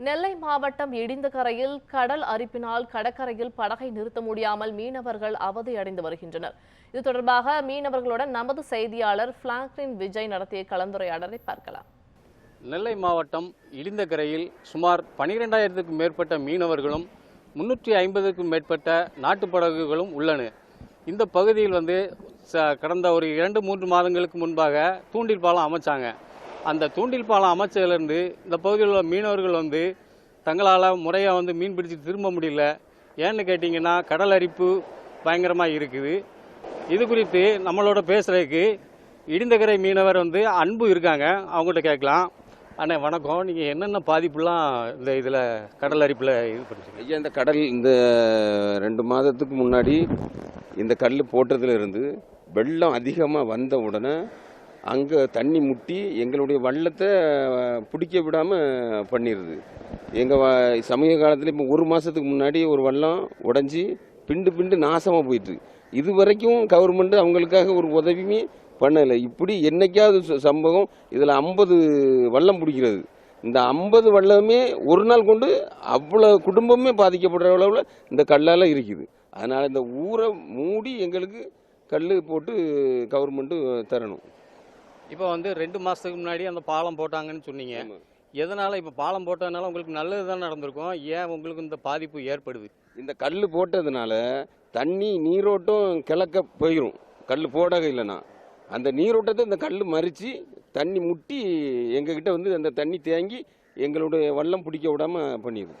நெல்லை மாவட்டம் இடிந்தகரையில் கடல் அரிப்பினால் கடற்கரையில் படகை நிறுத்த முடியாமல் மீனவர்கள் அவதியடைந்து வருகின்றனர். இது தொடர்பாக மீனவர்களுடன் நமது செய்தியாளர் பிளாங்க்லின் விஜய் நடத்திய கலந்துரையாடலை பார்க்கலாம். நெல்லை மாவட்டம் இடிந்தகரையில் சுமார் பனிரெண்டாயிரத்துக்கும் மேற்பட்ட மீனவர்களும் முன்னூற்றி ஐம்பதுக்கும் மேற்பட்ட நாட்டுப் படகுகளும் உள்ளன. இந்த பகுதியில் வந்து ச- கடந்த ஒரு இரண்டு மூன்று மாதங்களுக்கு முன்பாக தூண்டில் பாலம் அமைச்சாங்க. அந்த தூண்டில் பாலம் அமைச்சதுலேருந்து இந்த பகுதியில் உள்ள மீனவர்கள் வந்து தங்களால் முறையாக வந்து மீன் பிடிச்சி திரும்ப முடியல. ஏன்னு கேட்டிங்கன்னா கடல் அரிப்பு பயங்கரமாக இருக்குது. இது குறித்து நம்மளோட பேசுகிறதுக்கு இடிந்தகரை மீனவர் வந்து அன்பு இருக்காங்க. அவங்கள்ட்ட கேட்கலாம். அண்ணே வணக்கம். நீங்கள் என்னென்ன பாதிப்புலாம் இந்த இதில் கடல் அரிப்பில் இது பண்ணுறீங்க ஐயா இந்த கடல் இந்த ரெண்டு மாதத்துக்கு முன்னாடி இந்த கல் போட்டதுலேருந்து வெள்ளம் அதிகமாக வந்த உடனே அங்கே தண்ணி முட்டி எங்களுடைய வள்ளத்தை பிடிக்க விடாமல் பண்ணிடுது எங்கள் சமீப காலத்தில் இப்போ ஒரு மாதத்துக்கு முன்னாடி ஒரு வள்ளம் உடஞ்சி பிண்டு பிண்டு நாசமாக போயிட்டு. இது வரைக்கும் கவர்மெண்ட் அவங்களுக்காக ஒரு உதவியுமே பண்ணலை. இப்படி என்றைக்காவது ச- சம்பவம் இதில் ஐம்பது வள்ளம் பிடிக்கிறது. இந்த ஐம்பது வள்ளமே ஒரு நாள் கொண்டு அவ்வளோ குடும்பமே பாதிக்கப்படுற அளவில் இந்த கல்லால் இருக்குது. அதனால் இந்த ஊரை மூடி எங்களுக்கு கல் போட்டு கவர்மெண்ட்டு தரணும். இப்போ வந்து ரெண்டு மாதத்துக்கு முன்னாடி அந்த பாலம் போட்டாங்கன்னு சொன்னீங்க. எதனால் இப்போ பாலம் போட்டதுனால உங்களுக்கு நல்லது தான் நடந்திருக்கும்? ஏன் உங்களுக்கு இந்த பாதிப்பு ஏற்படுது? இந்த கல் போட்டதுனால தண்ணி நீரோட்டம் கிழக்க போயிடும் கல் போடாக இல்லைன்னா. அந்த நீரோட்டத்தை இந்த கல் மறித்து தண்ணி முட்டி எங்ககிட்ட வந்து அந்த தண்ணி தேங்கி எங்களுடைய வள்ளம் பிடிக்க விடாம பண்ணிடுது.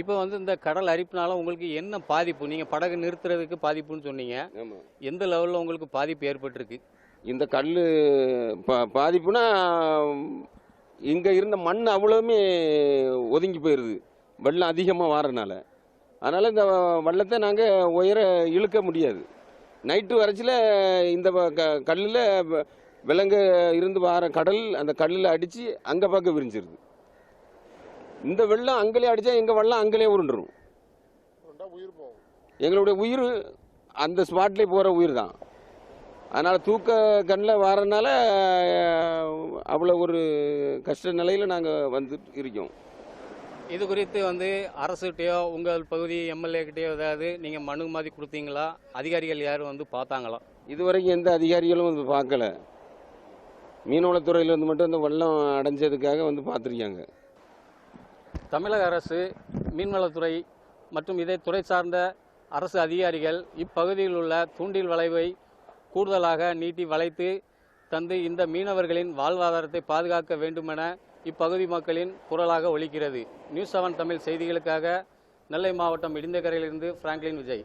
இப்போ வந்து இந்த கடல் அரிப்பினால உங்களுக்கு என்ன பாதிப்பு? நீங்கள் படகு நிறுத்துறதுக்கு பாதிப்புன்னு சொன்னீங்க. எந்த லெவலில் உங்களுக்கு பாதிப்பு ஏற்பட்டிருக்கு? இந்த கல் பா பாதிப்புனா இங்கே இருந்த மண் அவ்வளவுமே ஒதுங்கி போயிடுது வெள்ளம் அதிகமாக வாரனால. அதனால் இந்த வள்ளத்தை நாங்கள் உயர இழுக்க முடியாது. நைட்டு வரைச்சில் இந்த கல்லில் விலங்க இருந்து வார கடல் அந்த கல்லில் அடித்து அங்கே பார்க்க விரிஞ்சிருது. இந்த வெள்ளம் அங்கேயே அடித்தா எங்கள் வெள்ளம் அங்கேயே உருண்டுரும். எங்களுடைய உயிர் அந்த ஸ்பாட்லேயே போகிற உயிர் தான். அதனால் தூக்க கண்ணில் வரனால அவ்வளோ ஒரு கஷ்ட நிலையில் நாங்கள் வந்து இருக்கோம். இது குறித்து வந்து அரசுகிட்டயோ உங்கள் பகுதி எம்எல்ஏ கிட்டயோ ஏதாவது நீங்கள் மனு மாதிரி கொடுத்தீங்களா? அதிகாரிகள் யாரும் வந்து பார்த்தாங்களா? இதுவரைக்கும் எந்த அதிகாரிகளும் வந்து பார்க்கல. மீனவளத்துறையில் வந்து மட்டும் இந்த வெள்ளம் அடைஞ்சதுக்காக வந்து பார்த்துருக்காங்க. தமிழக அரசு மீன்வளத்துறை மற்றும் இதை துறை சார்ந்த அரசு அதிகாரிகள் இப்பகுதியில் உள்ள தூண்டில் வளைவை கூடுதலாக நீட்டி வளைத்து தந்து இந்த மீனவர்களின் வாழ்வாதாரத்தை பாதுகாக்க வேண்டுமென இப்பகுதி மக்களின் குரலாக ஒழிக்கிறது நியூஸ் செவன் தமிழ் செய்திகளுக்காக நெல்லை மாவட்டம் இடிந்தகரையிலிருந்து பிராங்க்லின் விஜய்.